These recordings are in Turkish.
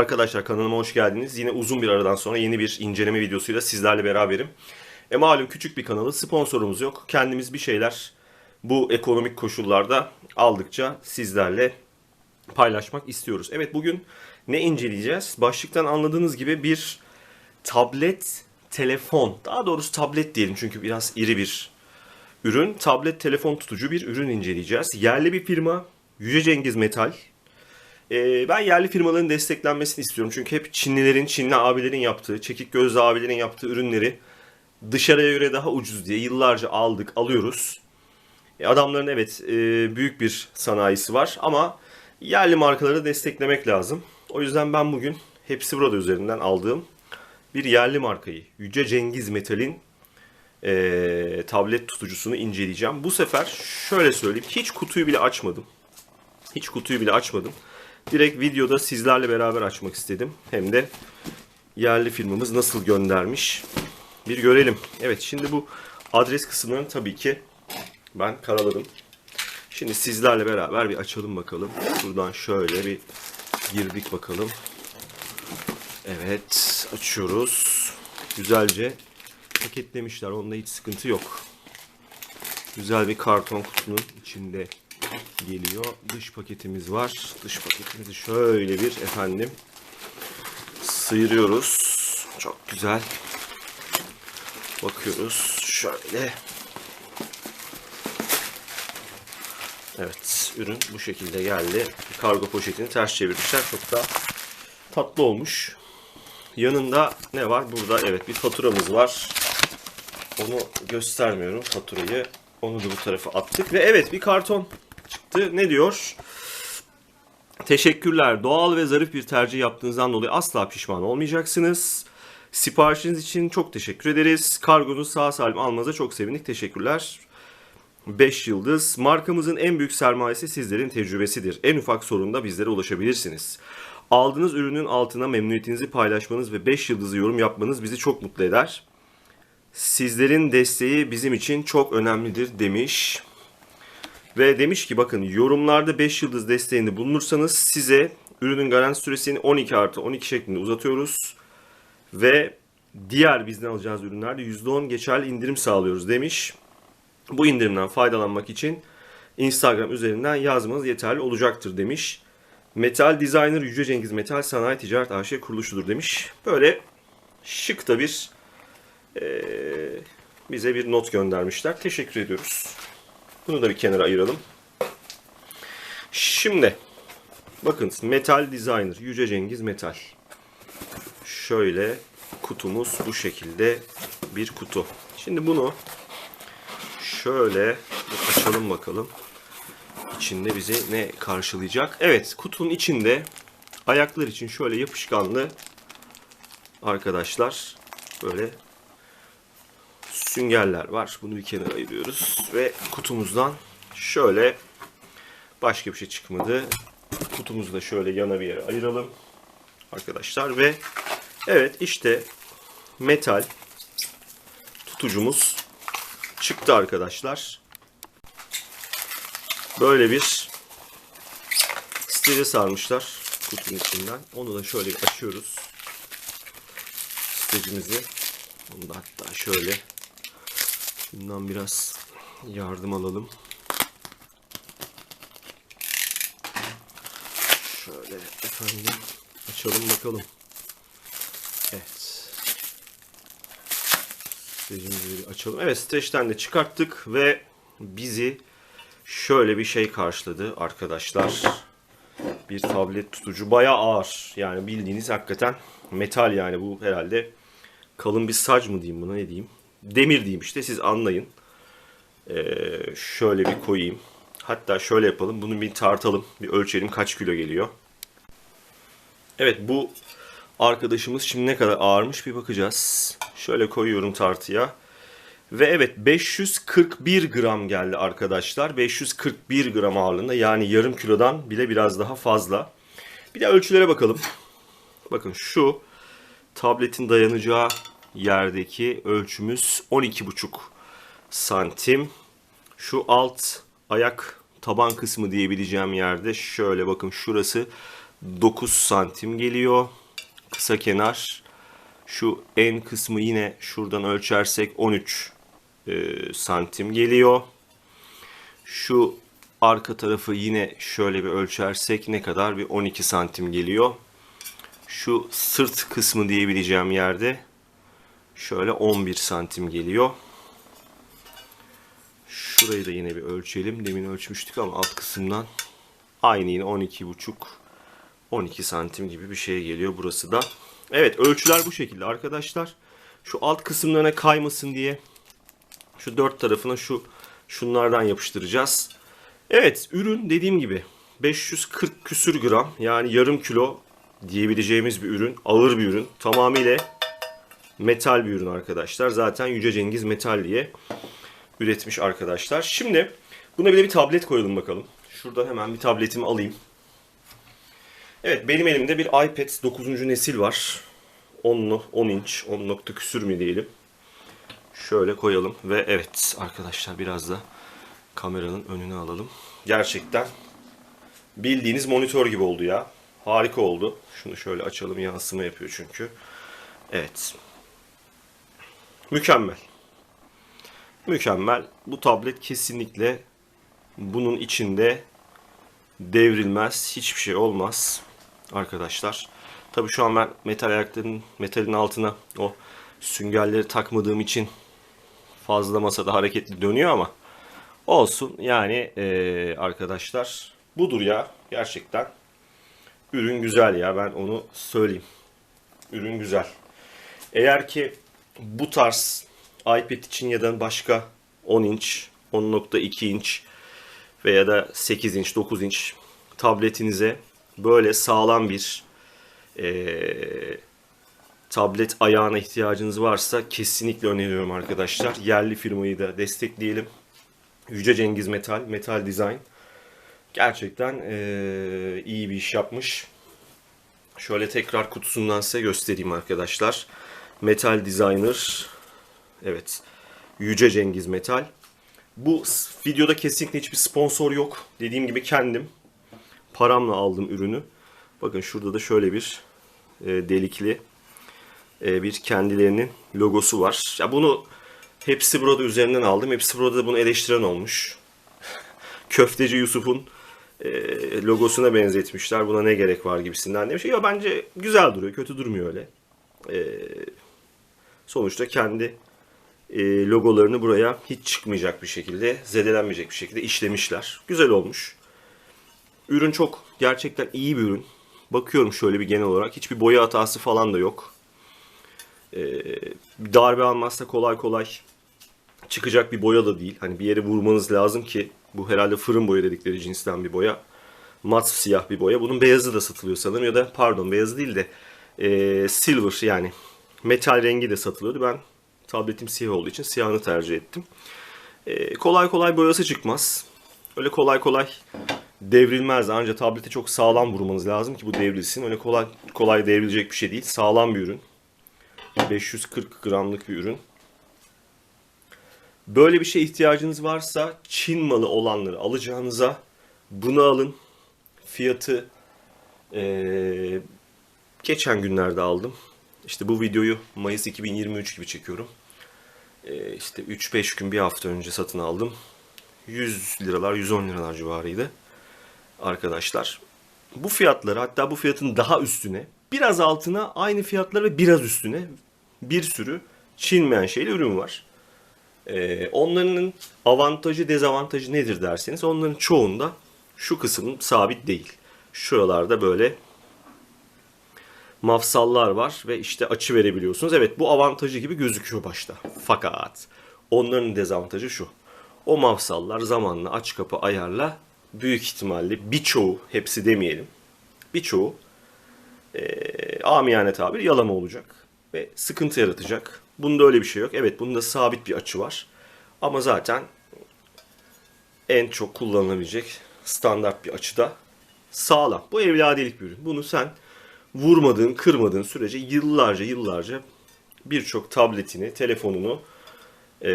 Arkadaşlar kanalıma hoş geldiniz. Yine uzun bir aradan sonra yeni bir inceleme videosuyla sizlerle beraberim. E malum küçük bir kanalı, sponsorumuz yok. Kendimiz bir şeyler bu ekonomik koşullarda aldıkça sizlerle paylaşmak istiyoruz. Evet bugün ne inceleyeceğiz? Başlıktan anladığınız gibi bir tablet telefon, daha doğrusu tablet diyelim çünkü biraz iri bir ürün. Tablet telefon tutucu bir ürün inceleyeceğiz. Yerli bir firma, Yüce Cengiz Metal. Ee, ben yerli firmaların desteklenmesini istiyorum. Çünkü hep Çinlilerin, Çinli abilerin yaptığı, çekik gözlü abilerin yaptığı ürünleri dışarıya göre daha ucuz diye yıllarca aldık, alıyoruz. E, adamların evet e, büyük bir sanayisi var ama yerli markaları desteklemek lazım. O yüzden ben bugün hepsi burada üzerinden aldığım bir yerli markayı Yüce Cengiz Metal'in e, tablet tutucusunu inceleyeceğim. Bu sefer şöyle söyleyeyim hiç kutuyu bile açmadım. Hiç kutuyu bile açmadım. Direkt videoda sizlerle beraber açmak istedim. Hem de yerli firmamız nasıl göndermiş bir görelim. Evet şimdi bu adres kısımlarını tabii ki ben karaladım. Şimdi sizlerle beraber bir açalım bakalım. Buradan şöyle bir girdik bakalım. Evet açıyoruz. Güzelce paketlemişler. Onda hiç sıkıntı yok. Güzel bir karton kutunun içinde geliyor. Dış paketimiz var. Dış paketimizi şöyle bir efendim sıyırıyoruz. Çok güzel. Bakıyoruz. Şöyle. Evet. Ürün bu şekilde geldi. Kargo poşetini ters çevirmişler. Çok da tatlı olmuş. Yanında ne var? Burada evet bir faturamız var. Onu göstermiyorum faturayı. Onu da bu tarafa attık. Ve evet bir karton çıktı. Ne diyor? Teşekkürler. Doğal ve zarif bir tercih yaptığınızdan dolayı asla pişman olmayacaksınız. Siparişiniz için çok teşekkür ederiz. Kargonuzu sağ salim almanıza çok sevindik. Teşekkürler. 5 yıldız. Markamızın en büyük sermayesi sizlerin tecrübesidir. En ufak sorunda bizlere ulaşabilirsiniz. Aldığınız ürünün altına memnuniyetinizi paylaşmanız ve 5 yıldızı yorum yapmanız bizi çok mutlu eder. Sizlerin desteği bizim için çok önemlidir demiş. Ve demiş ki bakın yorumlarda 5 yıldız desteğinde bulunursanız size ürünün garanti süresini 12 artı 12 şeklinde uzatıyoruz. Ve diğer bizden alacağınız ürünlerde %10 geçerli indirim sağlıyoruz demiş. Bu indirimden faydalanmak için Instagram üzerinden yazmanız yeterli olacaktır demiş. Metal Designer Yüce Cengiz Metal Sanayi Ticaret AŞ kuruluşudur demiş. Böyle şık da bir eee, bize bir not göndermişler. Teşekkür ediyoruz. Bunu da bir kenara ayıralım. Şimdi bakın Metal Designer Yüce Cengiz Metal. Şöyle kutumuz bu şekilde bir kutu. Şimdi bunu şöyle açalım bakalım. İçinde bizi ne karşılayacak? Evet kutunun içinde ayaklar için şöyle yapışkanlı arkadaşlar böyle süngerler var. Bunu bir kenara ayırıyoruz ve kutumuzdan şöyle başka bir şey çıkmadı. Kutumuzu da şöyle yana bir yere ayıralım arkadaşlar ve evet işte metal tutucumuz çıktı arkadaşlar. Böyle bir stile sarmışlar kutunun içinden. Onu da şöyle açıyoruz. Stecimizi. Onu da hatta şöyle Bundan biraz yardım alalım. Şöyle efendim açalım bakalım. Evet. Stecimizi bir açalım. Evet streçten de çıkarttık ve bizi şöyle bir şey karşıladı arkadaşlar. Bir tablet tutucu bayağı ağır. Yani bildiğiniz hakikaten metal yani bu herhalde kalın bir sac mı diyeyim buna ne diyeyim demir diyeyim işte siz anlayın. Ee, şöyle bir koyayım. Hatta şöyle yapalım. Bunu bir tartalım. Bir ölçelim kaç kilo geliyor. Evet bu arkadaşımız şimdi ne kadar ağırmış bir bakacağız. Şöyle koyuyorum tartıya. Ve evet 541 gram geldi arkadaşlar. 541 gram ağırlığında yani yarım kilodan bile biraz daha fazla. Bir de ölçülere bakalım. Bakın şu tabletin dayanacağı yerdeki ölçümüz 12,5 santim. Şu alt ayak taban kısmı diyebileceğim yerde şöyle bakın şurası 9 santim geliyor. Kısa kenar. Şu en kısmı yine şuradan ölçersek 13 e, santim geliyor. Şu arka tarafı yine şöyle bir ölçersek ne kadar? Bir 12 santim geliyor. Şu sırt kısmı diyebileceğim yerde şöyle 11 santim geliyor. Şurayı da yine bir ölçelim. Demin ölçmüştük ama alt kısımdan aynı yine 12,5 12 santim gibi bir şey geliyor burası da. Evet ölçüler bu şekilde arkadaşlar. Şu alt kısımlarına kaymasın diye şu dört tarafına şu şunlardan yapıştıracağız. Evet ürün dediğim gibi 540 küsür gram yani yarım kilo diyebileceğimiz bir ürün. Ağır bir ürün. Tamamıyla metal bir ürün arkadaşlar. Zaten Yüce Cengiz Metal diye üretmiş arkadaşlar. Şimdi buna bir de bir tablet koyalım bakalım. Şuradan hemen bir tabletimi alayım. Evet benim elimde bir iPad 9. nesil var. 10'lu 10 inç 10 nokta küsür mü diyelim. Şöyle koyalım ve evet arkadaşlar biraz da kameranın önüne alalım. Gerçekten bildiğiniz monitör gibi oldu ya. Harika oldu. Şunu şöyle açalım yansıma yapıyor çünkü. Evet. Mükemmel. Mükemmel. Bu tablet kesinlikle bunun içinde devrilmez. Hiçbir şey olmaz. Arkadaşlar. Tabii şu an ben metal ayakların metalin altına o süngerleri takmadığım için fazla masada hareketli dönüyor ama olsun yani eee, arkadaşlar budur ya gerçekten ürün güzel ya ben onu söyleyeyim ürün güzel eğer ki bu tarz iPad için ya da başka 10 inç 10.2 inç veya da 8 inç 9 inç tabletinize böyle sağlam bir eee tablet ayağına ihtiyacınız varsa kesinlikle öneriyorum arkadaşlar. Yerli firmayı da destekleyelim. Yüce Cengiz Metal, Metal Design. Gerçekten eee, iyi bir iş yapmış. Şöyle tekrar kutusundan size göstereyim arkadaşlar. Metal Designer. Evet. Yüce Cengiz Metal. Bu videoda kesinlikle hiçbir sponsor yok. Dediğim gibi kendim paramla aldım ürünü. Bakın şurada da şöyle bir e, delikli e, bir kendilerinin logosu var. Ya bunu hepsi burada üzerinden aldım. Hepsi burada da bunu eleştiren olmuş. Köfteci Yusuf'un e, logosuna benzetmişler. Buna ne gerek var gibisinden demiş. Ya bence güzel duruyor. Kötü durmuyor öyle. E, sonuçta kendi e, logolarını buraya hiç çıkmayacak bir şekilde, zedelenmeyecek bir şekilde işlemişler. Güzel olmuş. Ürün çok gerçekten iyi bir ürün. Bakıyorum şöyle bir genel olarak. Hiçbir boya hatası falan da yok. Ee, darbe almazsa kolay kolay çıkacak bir boya da değil. Hani bir yere vurmanız lazım ki bu herhalde fırın boya dedikleri cinsten bir boya. Mat siyah bir boya. Bunun beyazı da satılıyor sanırım ya da pardon beyazı değil de ee, silver yani metal rengi de satılıyordu. Ben tabletim siyah olduğu için siyahını tercih ettim. Ee, kolay kolay boyası çıkmaz. Öyle kolay kolay devrilmez. Ancak tablete çok sağlam vurmanız lazım ki bu devrilsin. Öyle kolay kolay devrilecek bir şey değil. Sağlam bir ürün. 540 gramlık bir ürün. Böyle bir şeye ihtiyacınız varsa Çin malı olanları alacağınıza bunu alın. Fiyatı eee, geçen günlerde aldım. İşte bu videoyu Mayıs 2023 gibi çekiyorum. Eee işte 3-5 gün bir hafta önce satın aldım. 100 liralar 110 liralar civarıydı arkadaşlar. Bu fiyatları hatta bu fiyatın daha üstüne biraz altına aynı fiyatlar ve biraz üstüne bir sürü Çin şeyli ürün var. Ee, onların avantajı dezavantajı nedir derseniz onların çoğunda şu kısım sabit değil. Şuralarda böyle mafsallar var ve işte açı verebiliyorsunuz. Evet bu avantajı gibi gözüküyor başta. Fakat onların dezavantajı şu. O mafsallar zamanla aç kapı ayarla büyük ihtimalle birçoğu hepsi demeyelim. Birçoğu e, amiyane tabir yalama olacak ve sıkıntı yaratacak. Bunda öyle bir şey yok. Evet bunda sabit bir açı var. Ama zaten en çok kullanılabilecek standart bir açıda sağlam. Bu evladiyelik bir ürün. Bunu sen vurmadığın, kırmadığın sürece yıllarca yıllarca birçok tabletini, telefonunu e,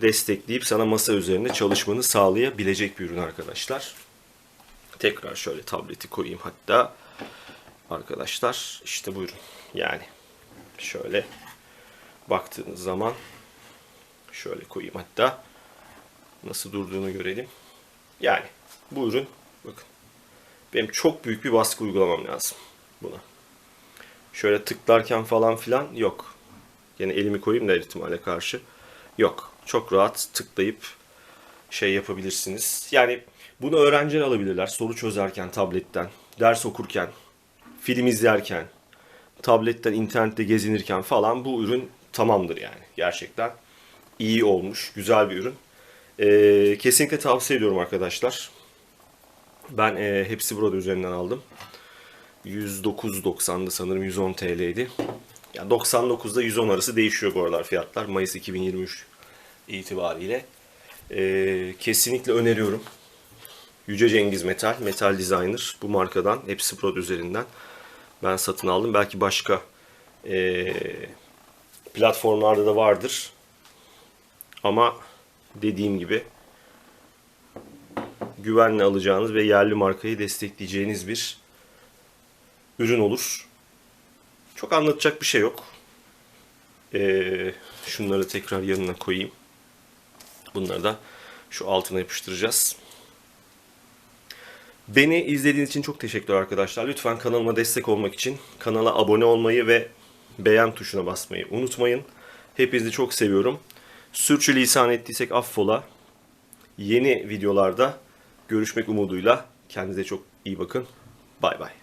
destekleyip sana masa üzerinde çalışmanı sağlayabilecek bir ürün arkadaşlar. Tekrar şöyle tableti koyayım hatta. Arkadaşlar işte buyurun. Yani şöyle baktığınız zaman şöyle koyayım hatta nasıl durduğunu görelim. Yani bu ürün bakın benim çok büyük bir baskı uygulamam lazım buna. Şöyle tıklarken falan filan yok. Yine elimi koyayım da ihtimale karşı. Yok. Çok rahat tıklayıp şey yapabilirsiniz. Yani bunu öğrenciler alabilirler. Soru çözerken tabletten, ders okurken, film izlerken, tabletten, internette gezinirken falan bu ürün tamamdır yani. Gerçekten iyi olmuş, güzel bir ürün. Ee, kesinlikle tavsiye ediyorum arkadaşlar. Ben e, hepsi burada üzerinden aldım. 109.90'dı sanırım 110 TL'ydi. Yani 99'da 110 arası değişiyor bu aralar fiyatlar. Mayıs 2023 itibariyle. Ee, kesinlikle öneriyorum. Yüce Cengiz Metal, Metal Designer bu markadan, hepsi Pro üzerinden ben satın aldım. Belki başka ee, platformlarda da vardır. Ama dediğim gibi güvenle alacağınız ve yerli markayı destekleyeceğiniz bir ürün olur. Çok anlatacak bir şey yok. Ee, şunları tekrar yanına koyayım. Bunları da şu altına yapıştıracağız. Beni izlediğiniz için çok teşekkürler arkadaşlar. Lütfen kanalıma destek olmak için kanala abone olmayı ve beğen tuşuna basmayı unutmayın. Hepinizi çok seviyorum. Sürçülisan ettiysek affola. Yeni videolarda görüşmek umuduyla. Kendinize çok iyi bakın. Bay bay.